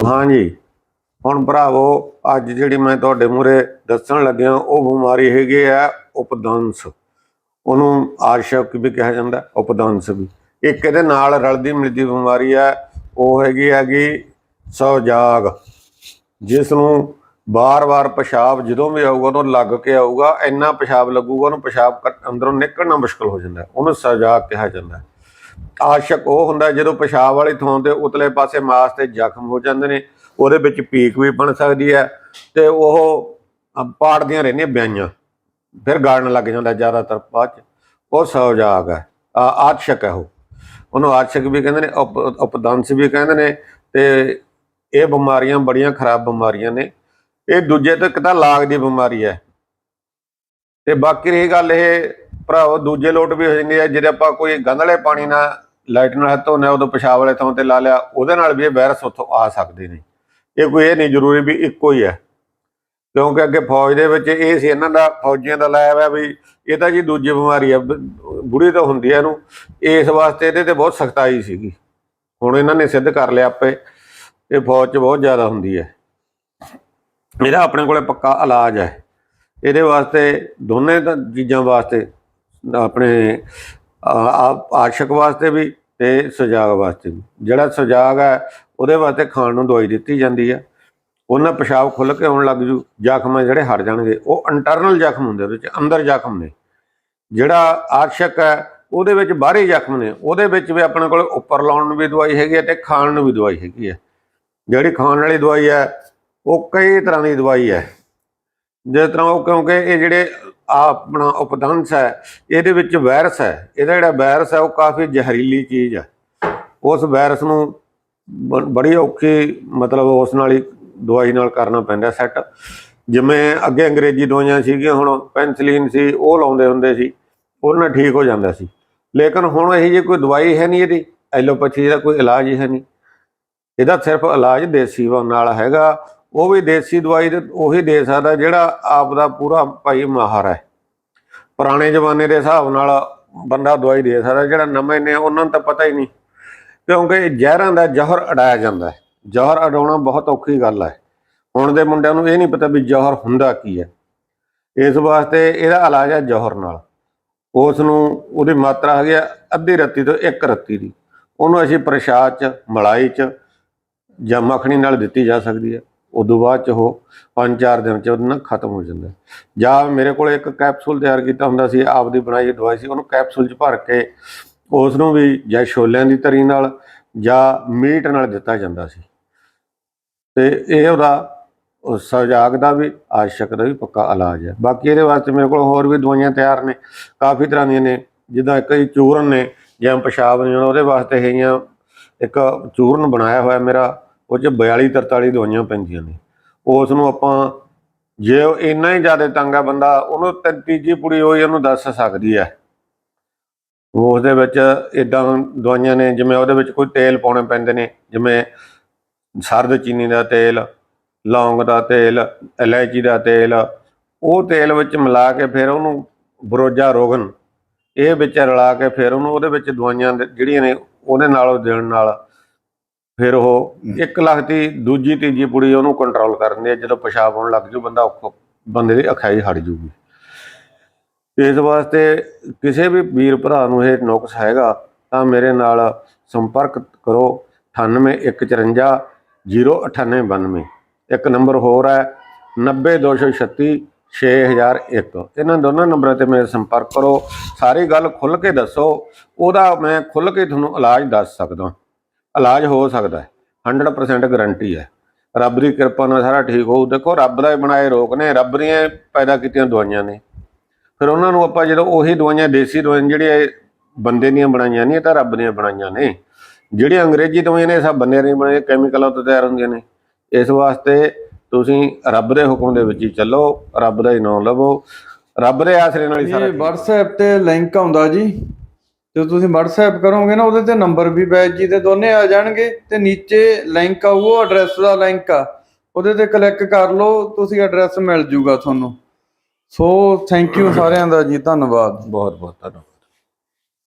ਹਾਂਜੀ ਹੁਣ ਭਰਾਵੋ, ਅੱਜ ਜਿਹੜੀ ਮੈਂ ਤੁਹਾਡੇ ਮੂਰੇ ਦੱਸਣ ਲੱਗਿਆ, ਉਹ ਬਿਮਾਰੀ ਹੈਗੀ ਆ ਉਪਦੰਸ ਉਹਨੂੰ ਆਸ਼ਕ ਵੀ ਕਿਹਾ ਜਾਂਦਾ ਉਪਦੰਸ ਵੀ। ਇੱਕ ਇਹਦੇ ਨਾਲ ਰਲਦੀ ਮਿਲਦੀ ਬਿਮਾਰੀ ਆ, ਉਹ ਹੈਗੀ ਹੈਗੀ ਸੌਜਾਗ ਜਿਸ ਨੂੰ ਬਾਰ-ਬਾਰ ਪਿਸ਼ਾਬ ਜਦੋਂ ਵੀ ਆਊਗਾ, ਉਹਨੂੰ ਲੱਗ ਕੇ ਆਊਗਾ, ਇੰਨਾ ਪਿਸ਼ਾਬ ਲੱਗੂਗਾ, ਉਹਨੂੰ ਪਿਸ਼ਾਬ ਅੰਦਰੋਂ ਨਿਕਲਣਾ ਮੁਸ਼ਕਲ ਹੋ ਜਾਂਦਾ। ਉਹਨੂੰ ਸੌਜਾਗ ਕਿਹਾ ਜਾਂਦਾ। ਆਸ਼ਕ ਉਹ ਹੁੰਦਾ ਜਦੋਂ ਪਿਸ਼ਾਬ ਵਾਲੀ ਥਾਂ ਤੇ ਉਤਲੇ ਪਾਸੇ ਮਾਸ ਤੇ ਜ਼ਖਮ ਹੋ ਜਾਂਦੇ ਨੇ, ਉਹਦੇ ਵਿੱਚ ਪੀਕ ਵੀ ਬਣ ਸਕਦੀ ਹੈ ਤੇ ਉਹ ਪਾੜਦੀਆਂ ਰਹਿੰਦੀਆਂ ਬਿਆਈਆਂ, ਫਿਰ ਗਾੜਨ ਲੱਗ ਜਾਂਦਾ ਜ਼ਿਆਦਾਤਰ ਬਾਅਦ ਚ। ਉਹ ਸੌਜਾਗ ਹੈ, ਆ- ਆਸ਼ਕ ਹੈ ਉਹ। ਉਹਨੂੰ ਆਸ਼ਕ ਵੀ ਕਹਿੰਦੇ ਨੇ, ਉਪ, ਉਪਦੰਸ ਵੀ ਕਹਿੰਦੇ ਨੇ ਤੇ ਇਹ ਬਿਮਾਰੀਆਂ ਬੜੀਆਂ ਖਰਾਬ ਬਿਮਾਰੀਆਂ ਨੇ। ਇਹ ਦੂਜੇ ਤੋਂ ਇੱਕ ਤਾਂ ਲਾਗ ਦੀ ਬਿਮਾਰੀ ਹੈ। ਤੇ ਬਾਕੀ ਰਹੀ ਗੱਲ ਇਹ ਭਰਾਵੋ, ਦੂਜੇ ਲੋਟ ਵੀ ਹੋ ਜਾਂਦੀ ਹੈ ਜਿਹੜੇ ਆਪਾਂ ਕੋਈ ਗੰਧਲੇ ਪਾਣੀ ਨਾਲ ਲਾਈਟ ਨਾਲ ਹੱਥ ਧੋਨੇ ਉਦੋਂ ਪਿਸ਼ਾਬ ਵਾਲੇ ਥਾਂ ਤੇ ਲਾ ਲਿਆ, ਉਹਦੇ ਨਾਲ ਵੀ ਇਹ ਵਾਇਰਸ ਉੱਥੋਂ ਆ ਸਕਦੇ ਨੇ। ਇਹ ਕੋਈ ਇਹ ਨਹੀਂ ਜ਼ਰੂਰੀ ਵੀ ਇੱਕੋ ਹੀ ਹੈ। ਕਿਉਂਕਿ ਅੱਗੇ ਫੌਜ ਦੇ ਵਿੱਚ ਇਹ ਸੀ, ਇਹਨਾਂ ਦਾ ਫੌਜੀਆਂ ਦਾ ਲਾਇਆ ਹੋਇਆ ਵੀ ਇਹ ਤਾਂ ਜੀ ਦੂਜੀ ਬਿਮਾਰੀ ਹੈ ਬ- ਬੁੜੀ ਤਾਂ ਹੁੰਦੀ ਹੈ ਇਹਨੂੰ। ਇਸ ਵਾਸਤੇ ਇਹਦੇ ਤੇ ਬਹੁਤ ਸਖਤਾਈ ਸੀਗੀ। ਹੁਣ ਇਹਨਾਂ ਨੇ ਸਿੱਧ ਕਰ ਲਿਆ ਆਪੇ, ਇਹ ਫੌਜ 'ਚ ਬਹੁਤ ਜ਼ਿਆਦਾ ਹੁੰਦੀ ਹੈ। ਇਹਦਾ ਆਪਣੇ ਕੋਲੇ ਪੱਕਾ ਇਲਾਜ ਹੈ। ਇਹਦੇ ਵਾਸਤੇ ਦੋਨੇ ਚੀਜ਼ਾਂ ਵਾਸਤੇ ਆਪਣੇ ਆਸ਼ਕ ਵਾਸਤੇ ਵੀ ਤੇ ਸੁਜਾਗ ਵਾਸਤੇ ਵੀ। ਜਿਹੜਾ ਸੁਜਾਗ ਹੈ, ਉਹਦੇ ਵਾਸਤੇ ਖਾਣ ਨੂੰ ਦਵਾਈ ਦਿੱਤੀ ਜਾਂਦੀ ਹੈ ਉਹਨਾਂ ਪਿਸ਼ਾਬ ਖੁੱਲ ਕੇ ਆਉਣ ਲੱਗ ਜੂ, ਜ਼ਖਮ ਜਿਹੜੇ ਹਟ ਜਾਣਗੇ। ਉਹ ਇੰਟਰਨਲ ਜ਼ਖਮ ਹੁੰਦੇ, ਉਹਦੇ ਵਿੱਚ ਅੰਦਰ ਜ਼ਖਮ ਨੇ। ਜਿਹੜਾ ਆਸ਼ਕ ਹੈ, ਉਹਦੇ ਵਿੱਚ ਬਾਹਰੀ ਜ਼ਖਮ ਨੇ। ਉਹਦੇ ਵਿੱਚ ਵੀ ਆਪਣੇ ਕੋਲ ਉੱਪਰ ਲਾਉਣ ਨੂੰ ਵੀ ਦਵਾਈ ਹੈਗੀ ਹੈ ਤੇ ਖਾਣ ਨੂੰ ਵੀ ਦਵਾਈ ਹੈਗੀ ਹੈ। ਜਿਹੜੀ ਖਾਣ ਵਾਲੀ ਦਵਾਈ ਹੈ, ਉਹ ਕਈ ਤਰ੍ਹਾਂ ਦੀ ਦਵਾਈ ਹੈ। ਜਿਸ ਤਰ੍ਹਾਂ ਉਹ ਕਿਉਂਕਿ ਇਹ ਜਿਹੜੇ ਆਪਣਾ ਉਪਦੰਸ ਹੈ, ਇਹਦੇ ਵਿੱਚ ਵਾਇਰਸ ਹੈ। ਇਹਦਾ ਜਿਹੜਾ ਵਾਇਰਸ ਹੈ, ਉਹ ਕਾਫੀ ਜ਼ਹਿਰੀਲੀ ਚੀਜ਼ ਹੈ। ਉਸ ਵਾਇਰਸ ਨੂੰ ਬ- ਬੜੀ ਔਖੀ ਮਤਲਬ ਉਸ ਨਾਲ ਹੀ ਦਵਾਈ ਨਾਲ ਕਰਨਾ ਪੈਂਦਾ ਸੈੱਟ ਜਿਵੇਂ ਅੱਗੇ ਅੰਗਰੇਜ਼ੀ ਦਵਾਈਆਂ ਸੀਗੀਆਂ, ਹੁਣ ਪੈਨਸਲੀਨ ਸੀ, ਉਹ ਲਾਉਂਦੇ ਹੁੰਦੇ ਸੀ। ਉਹਦੇ ਨਾਲ ਠੀਕ ਹੋ ਜਾਂਦਾ ਸੀ। ਲੇਕਿਨ ਹੁਣ ਇਹ ਜੀ ਕੋਈ ਦਵਾਈ ਹੈ ਨਹੀਂ ਇਹਦੀ। ਐਲੋਪੈਥੀ ਦਾ ਕੋਈ ਇਲਾਜ ਹੀ ਹੈ ਨਹੀਂ। ਇਹਦਾ ਸਿਰਫ ਇਲਾਜ ਦੇਸੀ ਨਾਲ ਹੈਗਾ। ਉਹ ਵੀ ਦੇਸੀ ਦਵਾਈ ਦੇ ਉਹੀ ਦੇ ਸਕਦਾ ਜਿਹੜਾ ਆਪ ਦਾ ਪੂਰਾ ਭਾਈ ਮਾਹਰ ਹੈ। ਪੁਰਾਣੇ ਜ਼ਮਾਨੇ ਦੇ ਹਿਸਾਬ ਨਾਲ ਬੰਦਾ ਦਵਾਈ ਦੇ ਸਕਦਾ, ਜਿਹੜਾ ਨਵੇਂ ਨੇ, ਉਹਨਾਂ ਨੂੰ ਤਾਂ ਪਤਾ ਹੀ ਨਹੀਂ। ਕਿਉਂਕਿ ਜ਼ਹਿਰਾਂ ਦਾ ਜ਼ਹਿਰ ਅਡਾਇਆ ਜਾਂਦਾ ਹੈ। ਜ਼ਹਿਰ ਅਡਾਉਣਾ ਬਹੁਤ ਔਖੀ ਗੱਲ ਹੈ। ਹੁਣ ਦੇ ਮੁੰਡਿਆਂ ਨੂੰ ਇਹ ਨਹੀਂ ਪਤਾ ਵੀ ਜ਼ਹਿਰ ਹੁੰਦਾ ਕੀ ਹੈ। ਇਸ ਵਾਸਤੇ ਇਹਦਾ ਇਲਾਜ ਹੈ ਜ਼ਹਿਰ ਨਾਲ। ਉਸ ਨੂੰ ਉਹਦੀ ਮਾਤਰਾ ਹੈਗੀ ਆ ਅੱਧੀ ਰੱਤੀ ਤੋਂ ਇੱਕ ਰੱਤੀ ਦੀ। ਉਹਨੂੰ ਅਸੀਂ ਪ੍ਰਸ਼ਾਦ ਚ, ਮਲਾਈ ਚ ਜਾਂ ਮੱਖਣੀ ਨਾਲ ਦਿੱਤੀ ਜਾ ਸਕਦੀ ਹੈ। ਉਦੋਂ ਬਾਅਦ ਚ ਉਹ 5-4 ਦਿਨ ਚ ਉਹਦੇ ਨਾਲ ਖਤਮ ਹੋ ਜਾਂਦਾ। ਜਾਂ ਮੇਰੇ ਕੋਲ ਇੱਕ ਕੈਪਸੂਲ ਤਿਆਰ ਕੀਤਾ ਹੁੰਦਾ ਸੀ, ਆਪਦੀ ਬਣਾਈ ਦਵਾਈ ਸੀ, ਉਹਨੂੰ ਕੈਪਸੂਲ ਚ ਭਰ ਕੇ ਉਸ ਨੂੰ ਵੀ ਜਾਂ ਛੋਲਿਆਂ ਦੀ ਤਰੀ ਨਾਲ ਜਾਂ ਮੀਟ ਨਾਲ ਦਿੱਤਾ ਜਾਂਦਾ ਸੀ। ਤੇ ਇਹ ਉਹਦਾ ਸਜਾਗ ਦਾ ਵੀ, ਆਸ਼ਕ ਦਾ ਵੀ ਪੱਕਾ ਇਲਾਜ ਹੈ। ਬਾਕੀ ਇਹਦੇ ਵਾਸਤੇ ਮੇਰੇ ਕੋਲ ਹੋਰ ਵੀ ਦਵਾਈਆਂ ਤਿਆਰ ਨੇ, ਕਾਫੀ ਤਰ੍ਹਾਂ ਦੀਆਂ ਨੇ, ਜਿੱਦਾਂ ਕਈ ਚੂਰਨ ਨੇ ਜਾਂ ਪਿਸ਼ਾਬ ਨੇ, ਉਹਦੇ ਵਾਸਤੇ ਹੈਗੀਆਂ ਇੱਕ ਚੂਰਨ ਬਣਾਇਆ ਹੋਇਆ ਮੇਰਾ ਉਹ 'ਚ 42 43 ਦਵਾਈਆਂ ਪੈਂਦੀਆਂ ਨੇ। ਉਸ ਨੂੰ ਆਪਾਂ ਜੇ ਉਹ ਇੰਨਾ ਹੀ ਜ਼ਿਆਦਾ ਤੰਗ ਆ ਬੰਦਾ, ਉਹਨੂੰ ਤੀਜੀ ਪੁੜੀ ਹੋਈ ਉਹਨੂੰ ਦੱਸ ਸਕਦੀ ਹੈ ਉਸ ਦੇ ਵਿੱਚ ਇਦਾਂ ਦਵਾਈਆਂ ਨੇ, ਜਿਵੇਂ ਉਹਦੇ ਵਿੱਚ ਕੋਈ ਤੇਲ ਪਾਉਣੇ ਪੈਂਦੇ ਨੇ, ਜਿਵੇਂ ਸਰਦ ਚੀਨੀ ਦਾ ਤੇਲ, ਲੌਂਗ ਦਾ ਤੇਲ, ਇਲਾਇਚੀ ਦਾ ਤੇਲ, ਉਹ ਤੇਲ ਵਿੱਚ ਮਿਲਾ ਕੇ ਫਿਰ ਉਹਨੂੰ ਬਰੋਜਾ ਰੋਗਨ, ਇਹ ਵਿੱਚ ਰਲਾ ਕੇ ਫਿਰ ਉਹਨੂੰ ਉਹਦੇ ਵਿੱਚ ਦਵਾਈਆਂ ਦੇ- ਜਿਹੜੀਆਂ ਨੇ, ਉਹਦੇ ਨਾਲ ਦੇਣ ਨਾਲ ਫਿਰ ਉਹ ਇੱਕ ਲੱਖ ਦੀ ਦੂਜੀ ਤੀਜੀ ਪੁੜੀ ਉਹਨੂੰ ਕੰਟਰੋਲ ਕਰਨ ਦੀ ਹੈ। ਜਦੋਂ ਪਿਸ਼ਾਬ ਹੋਣ ਲੱਗ ਜੂ ਬੰਦਾ ਔਖਾ ਬੰਦੇ ਦੀ ਅਖਾਈ ਹਟ ਜੂਗੀ। ਇਸ ਵਾਸਤੇ ਕਿਸੇ ਵੀ ਵੀਰ ਭਰਾ ਨੂੰ ਇਹ ਨੁਕਸ ਹੈਗਾ ਤਾਂ ਮੇਰੇ ਨਾਲ ਸੰਪਰਕ ਕਰੋ 9814 09892 ਇੱਕ ਨੰਬਰ ਹੋਰ ਹੈ 90236 6001 ਇਹਨਾਂ ਦੋਨਾਂ ਨੰਬਰਾਂ ਤੇ ਮੇਰੇ ਸੰਪਰਕ ਕਰੋ ਸਾਰੀ ਗੱਲ ਖੁੱਲ ਕੇ ਦੱਸੋ ਉਹਦਾ ਮੈਂ ਖੁੱਲ ਕੇ ਤੁਹਾਨੂੰ ਇਲਾਜ ਦੱਸ ਸਕਦਾ। ਇਲਾਜ ਹੋ ਸਕਦਾ ਹੈ। 100% ਗਾਰੰਟੀ ਹੈ। ਰੱਬ ਦੀ ਕਿਰਪਾ ਨਾਲ ਸਾਰਾ ਠੀਕ ਹੋਊ। ਦੇਖੋ ਰੱਬ ਦਾ ਹੀ ਬਣਾਏ ਰੋਗ ਨੇ। ਰੱਬ ਦੀਆਂ ਪੈਦਾ ਕੀਤੀਆਂ ਦਵਾਈਆਂ ਨੇ। ਫਿਰ ਉਹਨਾਂ ਨੂੰ ਆਪਾਂ ਜਦੋਂ ਉਹੀ ਦਵਾਈਆਂ ਦੇਸੀ ਦਵਾਈਆਂ ਜਿਹੜੀਆਂ ਬੰਦੇ ਦੀਆਂ ਬਣਾਈਆਂ ਨਹੀਂ ਇਹ ਤਾਂ ਰੱਬ ਦੀਆਂ ਬਣਾਈਆਂ ਨੇ। ਜਿਹੜੀਆਂ ਅੰਗਰੇਜ਼ੀ ਦਵਾਈਆਂ ਨੇ ਸਭ ਬੰਦੇ ਦੀਆਂ ਬਣਾਈਆਂ ਕੈਮੀਕਲਾਂ ਤੋਂ ਤਿਆਰ ਹੁੰਦੀਆਂ ਨੇ। ਇਸ ਵਾਸਤੇ ਤੁਸੀਂ ਰੱਬ ਦੇ ਹੁਕਮ ਦੇ ਵਿੱਚ ਹੀ ਚੱਲੋ ਰੱਬ ਦਾ ਹੀ ਨਾਮ ਲਵੋ। ਰੱਬ ਦੇ ਆਸਰੇ ਨਾਲ ਹੀ ਸਾਰਾ WhatsApp ਤੇ ਲਿੰਕ ਆਉਂਦਾ ਜੀ। ਜਦੋਂ ਤੁਸੀਂ WhatsApp ਕਰੋਗੇ ਨਾ, ਉਹਦੇ ਤੇ ਨੰਬਰ ਵੀ ਬੈਜ ਜੀ ਦੇ ਦੋਨੇ ਆ ਜਾਣਗੇ, ਤੇ ਨੀਚੇ ਲਿੰਕ ਆਊਗਾ ਐਡਰੈਸ ਦਾ ਲਿੰਕ ਆ, ਉਹਦੇ ਤੇ ਕਲਿੱਕ ਕਰ ਲਓ, ਤੁਸੀਂ ਐਡਰੈਸ ਮਿਲ ਜੂਗਾ ਤੁਹਾਨੂੰ। ਸੋ ਥੈਂਕ ਯੂ ਸਾਰਿਆਂ ਦਾ ਜੀ, ਧੰਨਵਾਦ। ਬਹੁਤ ਬਹੁਤ ਧੰਨਵਾਦ।